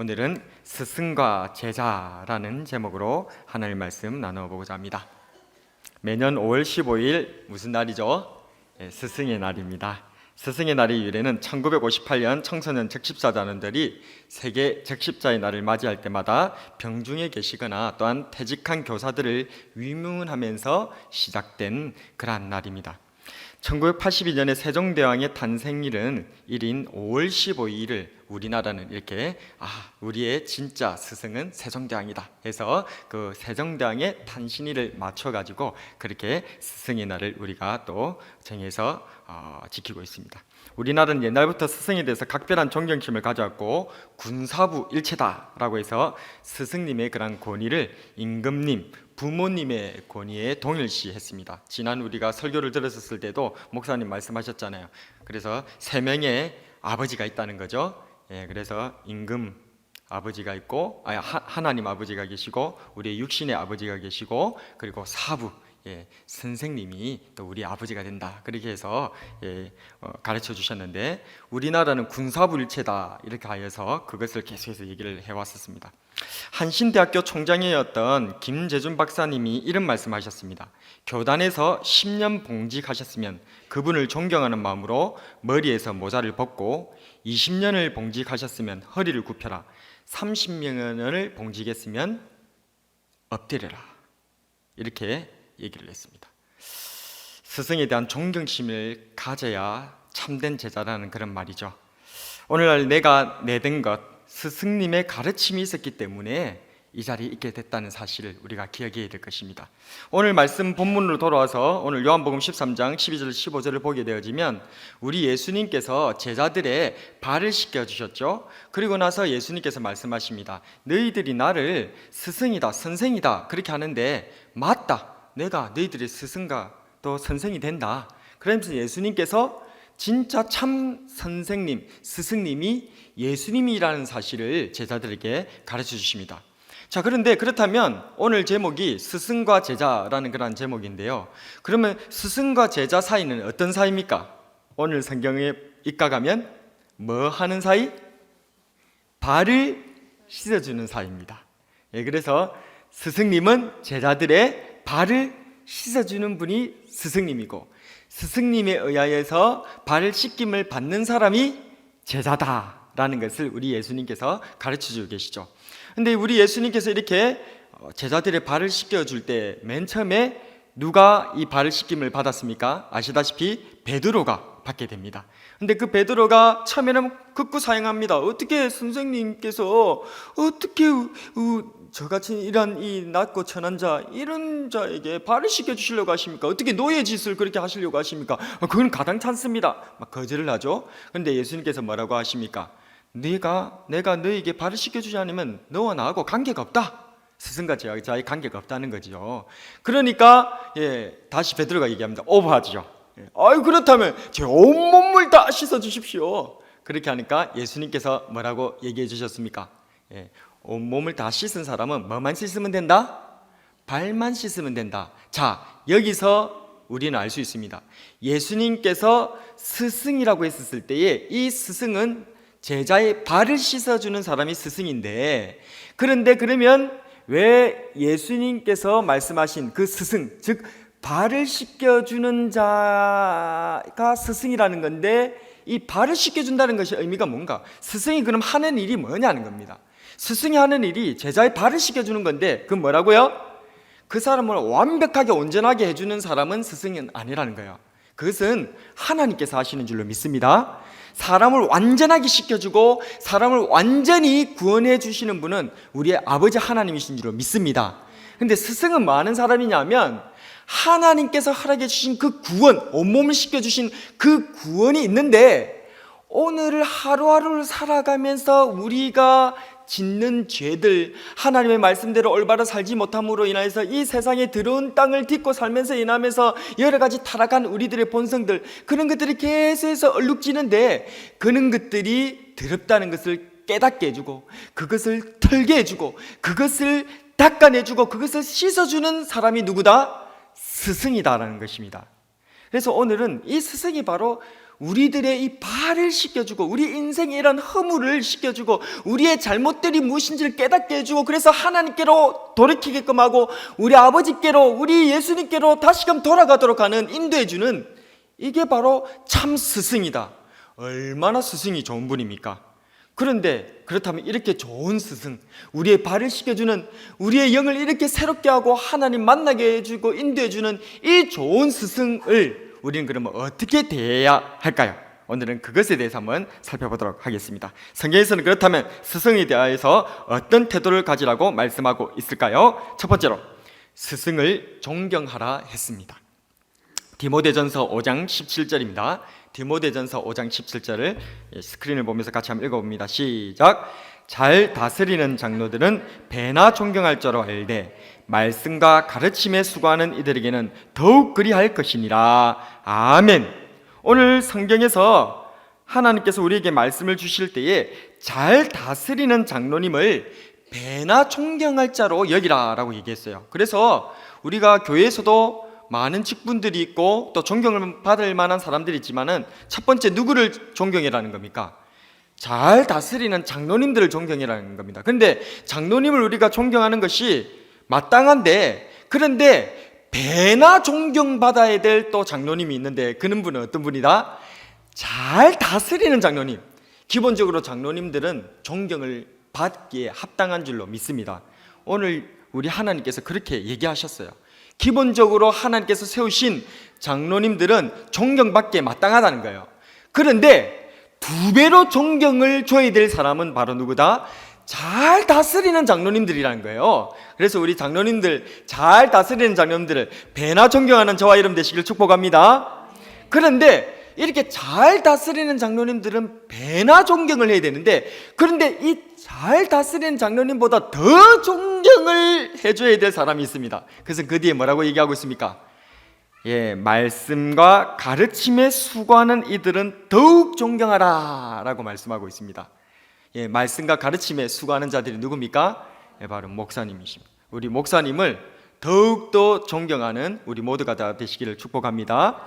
오늘은 스승과 제자라는 제목으로 하나님 말씀 나눠보고자 합니다 매년 5월 15일 무슨 날이죠? 예, 스승의 날입니다. 스승의 날의 유래는 1958년 청소년 적십사단원들이 세계 적십자의 날을 맞이할 때마다 병중에 계시거나 또한 퇴직한 교사들을 위문하면서 시작된 그러한 날입니다. 1982년에 세종대왕의 탄생일은 1인 5월 15일을 우리나라는 이렇게 아 우리의 진짜 스승은 세종대왕이다 해서 그 세종대왕의 탄신일을 맞춰 가지고 그렇게 스승의 날을 우리가 또 정해서 어, 지키고 있습니다. 우리나라는 옛날부터 스승에 대해서 각별한 존경심을 가져왔고 군사부 일체다라고 해서 스승님의 그런 권위를 임금님 부모님의 권위에 동일시했습니다. 지난 우리가 설교를 들었을 때도 목사님 말씀하셨잖아요. 그래서 세 명의 아버지가 있다는 거죠. 예, 그래서 임금 아버지가 있고 아, 하- 하나님 아버지가 계시고 우리의 육신의 아버지가 계시고 그리고 사부 예, 선생님이 또 우리 아버지가 된다 그렇게 해서 예, 어, 가르쳐 주셨는데 우리나라는 군사불체다 이렇게 하여서 그것을 계속해서 얘기를 해왔었습니다. 한신대학교 총장이었던 김재준 박사님이 이런 말씀하셨습니다. 교단에서 10년 봉직하셨으면 그분을 존경하는 마음으로 머리에서 모자를 벗고 20년을 봉직하셨으면 허리를 굽혀라. 30년을 봉직했으면 엎드려라. 이렇게 얘기를 했습니다. 스승에 대한 존경심을 가져야 참된 제자라는 그런 말이죠. 오늘날 내가 내든 것 스승님의 가르침이 있었기 때문에 이 자리에 있게 됐다는 사실을 우리가 기억해야 될 것입니다. 오늘 말씀 본문으로 돌아와서 오늘 요한복음 13장 12절 15절을 보게 되어지면 우리 예수님께서 제자들의 발을 씻겨 주셨죠. 그리고 나서 예수님께서 말씀하십니다. 너희들이 나를 스승이다, 선생이다 그렇게 하는데 맞다. 내가 너희들의 스승과 또 선생이 된다. 그러면서 예수님께서 진짜 참 선생님, 스승님이 예수님이라는 사실을 제자들에게 가르쳐 주십니다. 자, 그런데 그렇다면 오늘 제목이 스승과 제자라는 그런 제목인데요. 그러면 스승과 제자 사이는 어떤 사이입니까? 오늘 성경에 입각하면 뭐 하는 사이? 발을 씻어주는 사이입니다. 예, 그래서 스승님은 제자들의 발을 씻어주는 분이 스승님이고 스승님에 의하여서 발을 씻김을 받는 사람이 제자다라는 것을 우리 예수님께서 가르쳐 주고 계시죠. 근데 우리 예수님께서 이렇게 어, 제자들의 발을 씻겨 줄 때 맨 처음에 누가 이 발을 씻김을 받았습니까? 아시다시피 베드로가 받게 됩니다. 근데 그 베드로가 처음에는 극구 사용합니다. 어떻게 선생님께서 어떻게 저같이 이런 이 낮고 천한 자 이런 자에게 발을 씻겨 주시려고 하십니까? 어떻게 노예 짓을 그렇게 하시려고 하십니까? 어, 그건 가당찮습니다. 막 거절을 하죠. 근데 예수님께서 뭐라고 하십니까? 네가 내가 너에게 발을 씻겨 주지 않으면 너와 나하고 관계가 없다. 스승과 제자의 관계가 없다는 거죠. 그러니까 예, 다시 베드로가 얘기합니다. 오버하죠. 예, 아유 그렇다면 제 온몸을 다 씻어 주십시오. 그렇게 하니까 예수님께서 뭐라고 얘기해 주셨습니까? 예, 온 몸을 다 씻은 사람은 뭐만 씻으면 된다? 발만 씻으면 된다. 자, 여기서 우리는 알 수 있습니다. 예수님께서 스승이라고 했었을 때에 이 스승은 제자의 발을 씻어주는 사람이 스승인데 그런데 그러면 왜 예수님께서 말씀하신 그 스승, 즉 발을 씻겨주는 자가 스승이라는 건데 이 발을 씻겨준다는 것이 의미가 뭔가? 스승이 그럼 하는 일이 뭐냐는 겁니다. 스승이 하는 일이 제자의 발을 씻겨주는 건데 그 뭐라고요? 그 사람을 완벽하게 온전하게 해주는 사람은 스승이 아니라는 거예요. 그것은 하나님께서 하시는 줄로 믿습니다. 사람을 완전하게 시켜주고 사람을 완전히 구원해 주시는 분은 우리의 아버지 하나님이신 줄로 믿습니다. 근데 스승은 뭐 하는 사람이냐면 하나님께서 허락해 주신 그 구원, 온몸을 씻겨 주신 그 구원이 있는데 오늘 하루하루를 살아가면서 우리가 짓는 죄들, 하나님의 말씀대로 올바로 살지 못함으로 인하여서 이 세상에 들어온 땅을 딛고 살면서 인하면서 여러 가지 타락한 우리들의 본성들, 그런 것들이 계속해서 얼룩지는데 그런 것들이 더럽다는 것을 깨닫게 해주고 그것을 털게 해주고 그것을 닦아내주고 그것을 씻어주는 사람이 누구다? 스승이다라는 것입니다. 그래서 오늘은 이 스승이 바로 우리들의 이 발을 씻겨주고 우리 인생의 이런 허물을 씻겨주고 우리의 잘못들이 무엇인지를 깨닫게 해주고 그래서 하나님께로 돌이키게끔 하고 우리 아버지께로 우리 예수님께로 다시금 돌아가도록 하는 인도해주는 이게 바로 참 스승이다. 얼마나 스승이 좋은 분입니까? 그런데 그렇다면 이렇게 좋은 스승, 우리의 발을 씻겨주는 우리의 영을 이렇게 새롭게 하고 하나님 만나게 해주고 인도해주는 이 좋은 스승을 우리는 그러면 어떻게 대해야 할까요? 오늘은 그것에 대해서 한번 살펴보도록 하겠습니다. 성경에서는 그렇다면 스승에 대하여서 어떤 태도를 가지라고 말씀하고 있을까요? 첫 번째로 스승을 존경하라 했습니다. 디모데전서 5장 17절입니다. 디모데전서 5장 17절을 예, 스크린을 보면서 같이 한번 읽어봅니다. 시작. 잘 다스리는 장로들은 배나 존경할 줄로 알되 말씀과 가르침에 수고하는 이들에게는 더욱 그리할 것이니라. 아멘. 오늘 성경에서 하나님께서 우리에게 말씀을 주실 때에 잘 다스리는 장로님을 배나 존경할 자로 여기라라고 얘기했어요. 그래서 우리가 교회에서도 많은 직분들이 있고 또 존경을 받을 만한 사람들이 있지만은 첫 번째 누구를 존경이라는 겁니까? 잘 다스리는 장로님들을 존경이라는 겁니다. 그런데 장로님을 우리가 존경하는 것이 마땅한데 그런데 배나 존경받아야 될 또 장로님이 있는데 그는 분은 어떤 분이다? 잘 다스리는 장로님. 기본적으로 장로님들은 존경을 받기에 합당한 줄로 믿습니다. 오늘 우리 하나님께서 그렇게 얘기하셨어요. 기본적으로 하나님께서 세우신 장로님들은 존경받기에 마땅하다는 거예요. 그런데 두 배로 존경을 줘야 될 사람은 바로 누구다? 잘 다스리는 장로님들이라는 거예요. 그래서 우리 장로님들 잘 다스리는 장로님들을 배나 존경하는 저와 여러분 되시길 축복합니다. 그런데 이렇게 잘 다스리는 장로님들은 배나 존경을 해야 되는데 그런데 이 잘 다스리는 장로님보다 더 존경을 해줘야 될 사람이 있습니다. 그래서 그 뒤에 뭐라고 얘기하고 있습니까? 예, 말씀과 가르침에 수고하는 이들은 더욱 존경하라 라고 말씀하고 있습니다. 예, 말씀과 가르침에 수고하는 자들이 누굽니까? 예, 바로 목사님이십니다. 우리 목사님을 더욱더 존경하는 우리 모두가 다 되시기를 축복합니다.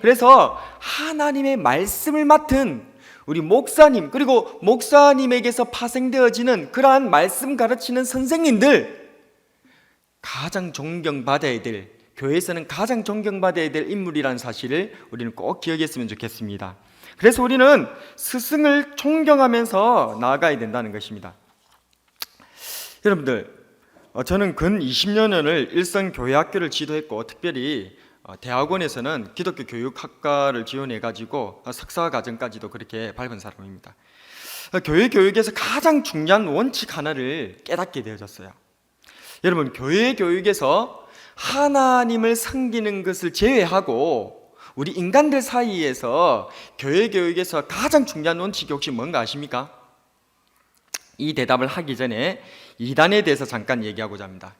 그래서 하나님의 말씀을 맡은 우리 목사님 그리고 목사님에게서 파생되어지는 그러한 말씀 가르치는 선생님들 가장 존경받아야 될 교회에서는 가장 존경받아야 될 인물이라는 사실을 우리는 꼭 기억했으면 좋겠습니다. 그래서 우리는 스승을 존경하면서 나아가야 된다는 것입니다. 여러분들, 어, 저는 근 20년을 일선 교회학교를 지도했고 특별히 어, 대학원에서는 기독교 교육학과를 지원해 가지고 석사 과정까지도 그렇게 밟은 사람입니다. 어, 교회 교육에서 가장 중요한 원칙 하나를 깨닫게 되어졌어요. 여러분, 교회 교육에서 하나님을 섬기는 것을 제외하고 우리 인간들 사이에서 교회 교육에서 가장 중요한 원칙이 혹시 뭔가 아십니까? 이 대답을 하기 전에 이단에 대해서 잠깐 얘기하고자 합니다.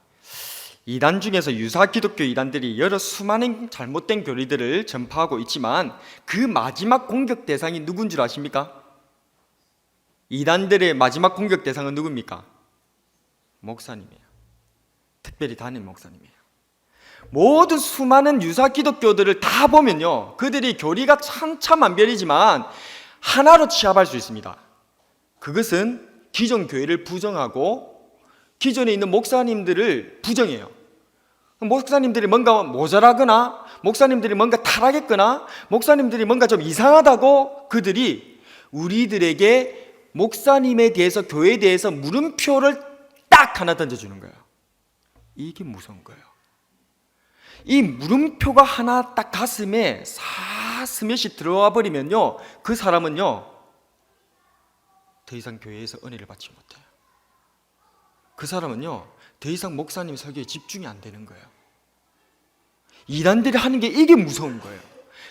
이단 중에서 유사 기독교 이단들이 여러 수많은 잘못된 교리들을 전파하고 있지만 그 마지막 공격 대상이 누군 줄 아십니까? 이단들의 마지막 공격 대상은 누굽니까? 목사님이에요. 특별히 담임 목사님이에요. 모든 수많은 유사 기독교들을 다 보면요. 그들이 교리가 천차만별이지만 하나로 취합할 수 있습니다. 그것은 기존 교회를 부정하고 기존에 있는 목사님들을 부정해요. 목사님들이 뭔가 모자라거나 목사님들이 뭔가 타락했거나 목사님들이 뭔가 좀 이상하다고 그들이 우리들에게 목사님에 대해서 교회에 대해서 물음표를 딱 하나 던져주는 거예요. 이게 무서운 거예요. 이 물음표가 하나 딱 가슴에 사 스며시 들어와 버리면요, 그 사람은요 더 이상 교회에서 은혜를 받지 못해요. 그 사람은요 더 이상 목사님 설교에 집중이 안 되는 거예요. 이단들이 하는 게 이게 무서운 거예요.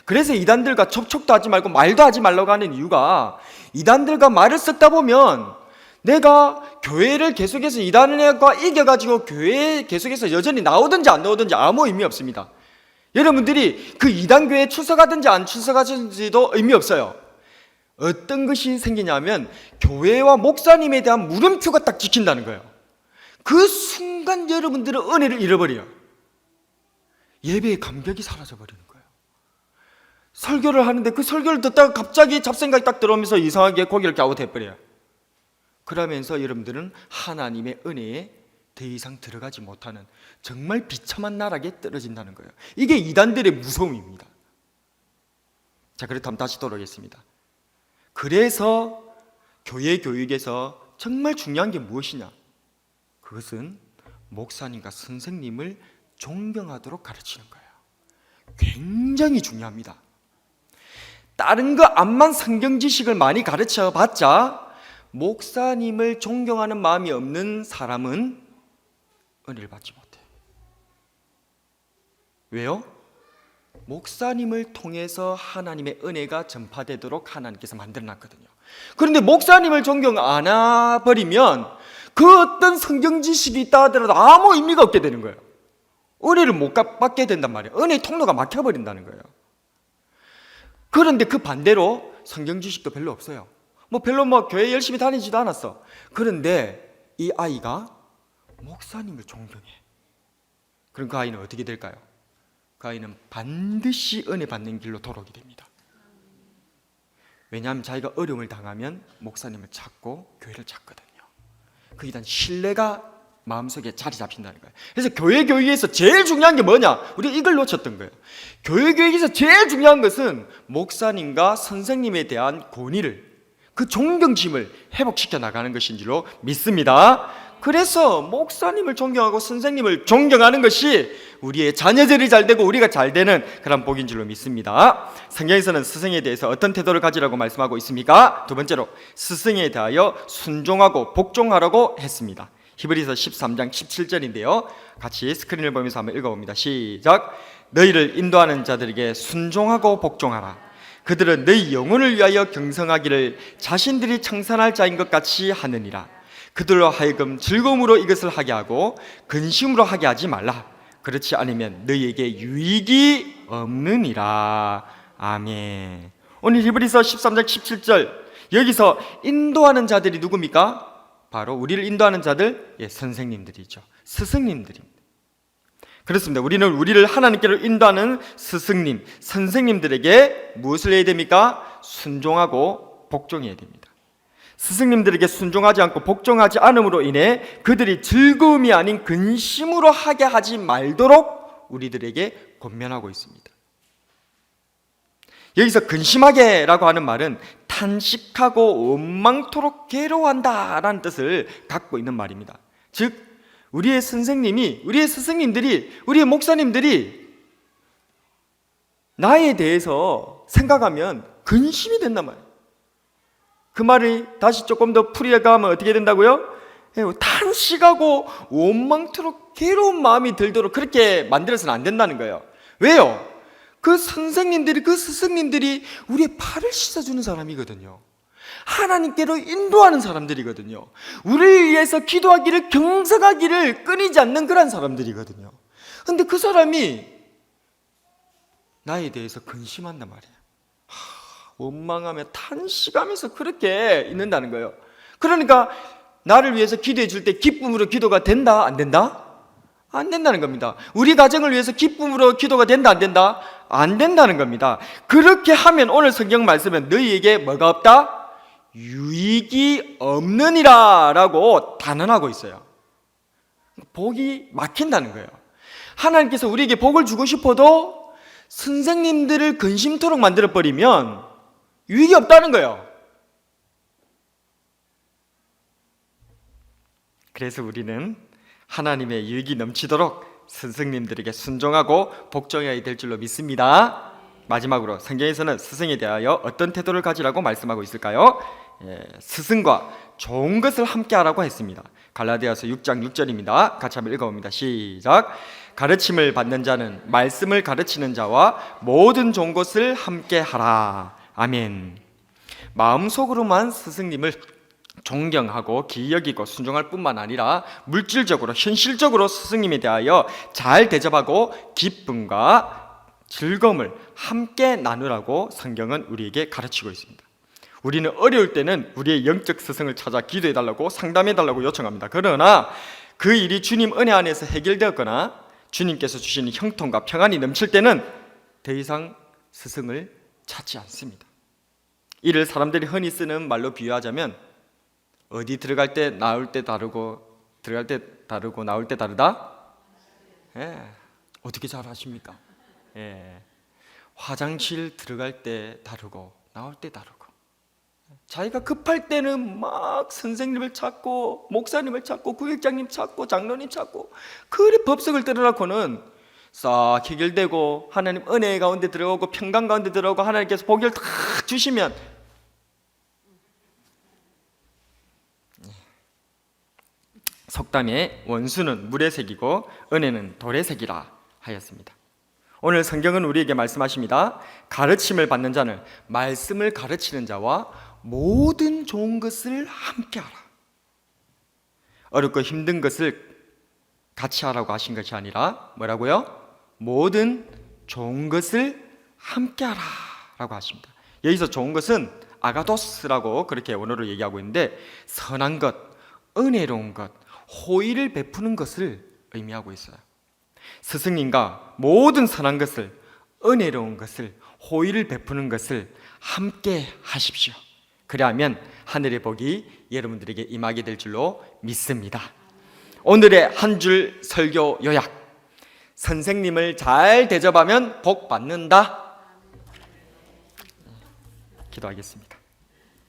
그래서 이단들과 접촉도 하지 말고 말도 하지 말라고 하는 이유가 이단들과 말을 섞다 보면 내가 교회를 계속해서 이단과 이겨가지고 교회에 계속해서 여전히 나오든지 안 나오든지 아무 의미 없습니다. 여러분들이 그 이단 교회에 출석하든지 안 출석하든지도 의미 없어요. 어떤 것이 생기냐면 교회와 목사님에 대한 물음표가 딱 지킨다는 거예요. 그 순간 여러분들은 은혜를 잃어버려요. 예배의 감격이 사라져버리는 거예요. 설교를 하는데 그 설교를 듣다가 갑자기 잡생각이 딱 들어오면서 이상하게 고개를 갸웃해버려요. 그러면서 여러분들은 하나님의 은혜에 더 이상 들어가지 못하는 정말 비참한 나락에 떨어진다는 거예요. 이게 이단들의 무서움입니다. 자, 그렇다면 다시 돌아오겠습니다. 그래서 교회 교육에서 정말 중요한 게 무엇이냐? 그것은 목사님과 선생님을 존경하도록 가르치는 거예요. 굉장히 중요합니다. 다른 거 암만 성경 지식을 많이 가르쳐 봤자 목사님을 존경하는 마음이 없는 사람은 은혜를 받지 못해. 왜요? 목사님을 통해서 하나님의 은혜가 전파되도록 하나님께서 만들어 놨거든요. 그런데 목사님을 존경 안 해버리면 그 어떤 성경 지식이 있다 하더라도 아무 의미가 없게 되는 거예요. 은혜를 못 가- 받게 된단 말이에요. 은혜의 통로가 막혀버린다는 거예요. 그런데 그 반대로 성경 지식도 별로 없어요. 뭐 별로 뭐 교회 열심히 다니지도 않았어. 그런데 이 아이가 목사님을 존경해. 그럼 그 아이는 어떻게 될까요? 그 아이는 반드시 은혜 받는 길로 돌아오게 됩니다. 왜냐하면 자기가 어려움을 당하면 목사님을 찾고 교회를 찾거든요. 그 일단 신뢰가 마음속에 자리 잡힌다는 거예요. 그래서 교회 교육에서 제일 중요한 게 뭐냐? 우리 이걸 놓쳤던 거예요. 교회 교육에서 제일 중요한 것은 목사님과 선생님에 대한 권위를 그 존경심을 회복시켜 나가는 것인 줄로 믿습니다. 그래서 목사님을 존경하고 선생님을 존경하는 것이 우리의 자녀들이 잘 되고 우리가 잘 되는 그런 복인 줄로 믿습니다. 성경에서는 스승에 대해서 어떤 태도를 가지라고 말씀하고 있습니까? 두 번째로 스승에 대하여 순종하고 복종하라고 했습니다. 히브리서 13장 17절인데요. 같이 스크린을 보면서 한번 읽어봅니다. 시작. 너희를 인도하는 자들에게 순종하고 복종하라. 그들은 너희 영혼을 위하여 경성하기를 자신들이 청산할 자인 것 같이 하느니라. 그들로 하여금 즐거움으로 이것을 하게 하고 근심으로 하게 하지 말라. 그렇지 않으면 너희에게 유익이 없느니라. 아멘. 오늘 히브리서 13장 17절 여기서 인도하는 자들이 누굽니까? 바로 우리를 인도하는 자들, 예, 선생님들이죠. 스승님들입니다. 그렇습니다. 우리는 우리를 하나님께로 인도하는 스승님, 선생님들에게 무엇을 해야 됩니까? 순종하고 복종해야 됩니다. 스승님들에게 순종하지 않고 복종하지 않음으로 인해 그들이 즐거움이 아닌 근심으로 하게 하지 말도록 우리들에게 권면하고 있습니다. 여기서 근심하게라고 하는 말은 탄식하고 원망토록 괴로워한다라는 뜻을 갖고 있는 말입니다. 즉 우리의 선생님이 우리의 스승님들이 우리의 목사님들이 나에 대해서 생각하면 근심이 된단 말이에요. 그 말이 다시 조금 더 풀이해가면 어떻게 된다고요? 예, 탄식하고 원망토록 괴로운 마음이 들도록 그렇게 만들어서는 안 된다는 거예요. 왜요? 그 선생님들이 그 스승님들이 우리의 팔을 씻어주는 사람이거든요. 하나님께로 인도하는 사람들이거든요. 우리를 위해서 기도하기를 경성하기를 끊이지 않는 그런 사람들이거든요. 근데 그 사람이 나에 대해서 근심한단 말이에요. 하, 원망하며 탄식하면서 그렇게 있는다는 거예요. 그러니까 나를 위해서 기도해 줄 때 기쁨으로 기도가 된다 안 된다? 안 된다는 겁니다. 우리 가정을 위해서 기쁨으로 기도가 된다 안 된다? 안 된다는 겁니다. 그렇게 하면 오늘 성경 말씀은 너희에게 뭐가 없다? 유익이 없느니라라고 단언하고 있어요. 복이 막힌다는 거예요. 하나님께서 우리에게 복을 주고 싶어도 선생님들을 근심토록 만들어 버리면 유익이 없다는 거예요. 그래서 우리는 하나님의 유익이 넘치도록 스승님들에게 순종하고 복종해야 될 줄로 믿습니다. 마지막으로 성경에서는 스승에 대하여 어떤 태도를 가지라고 말씀하고 있을까요? 예, 스승과 좋은 것을 함께하라고 했습니다. 갈라디아서 6장 6절입니다. 같이 한번 읽어봅니다. 시작. 가르침을 받는 자는 말씀을 가르치는 자와 모든 좋은 것을 함께 하라. 아멘. 마음속으로만 스승님을 존경하고 기여기고 순종할 뿐만 아니라 물질적으로 현실적으로 스승님에 대하여 잘 대접하고 기쁨과 즐거움을 함께 나누라고 성경은 우리에게 가르치고 있습니다. 우리는 어려울 때는 우리의 영적 스승을 찾아 기도해 달라고 상담해 달라고 요청합니다. 그러나 그 일이 주님 은혜 안에서 해결되었거나 주님께서 주시는 형통과 평안이 넘칠 때는 더 이상 스승을 찾지 않습니다. 이를 사람들이 흔히 쓰는 말로 비유하자면 어디 들어갈 때 나올 때 다르고 들어갈 때 다르고 나올 때 다르다? 예. 어떻게 잘 아십니까? 예. 화장실 들어갈 때 다르고 나올 때 다르고 자기가 급할 때는 막 선생님을 찾고 목사님을 찾고 구역장님 찾고 장로님 찾고 그리 법석을 들어놓고는 싹 해결되고 하나님 은혜 가운데 들어오고 평강 가운데 들어오고 하나님께서 복을 다 주시면 속담에 원수는 물의 색이고 은혜는 돌의 색이라 하였습니다. 오늘 성경은 우리에게 말씀하십니다. 가르침을 받는 자는 말씀을 가르치는 자와 모든 좋은 것을 함께 하라. 어렵고 힘든 것을 같이 하라고 하신 것이 아니라 뭐라고요? 모든 좋은 것을 함께 하라 라고 하십니다. 여기서 좋은 것은 아가도스라고 그렇게 원어로 얘기하고 있는데 선한 것, 은혜로운 것, 호의를 베푸는 것을 의미하고 있어요. 스승님과 모든 선한 것을 은혜로운 것을 호의를 베푸는 것을 함께 하십시오. 그리하면 하늘의 복이 여러분들에게 임하게 될 줄로 믿습니다. 오늘의 한 줄 설교 요약. 선생님을 잘 대접하면 복 받는다. 기도하겠습니다.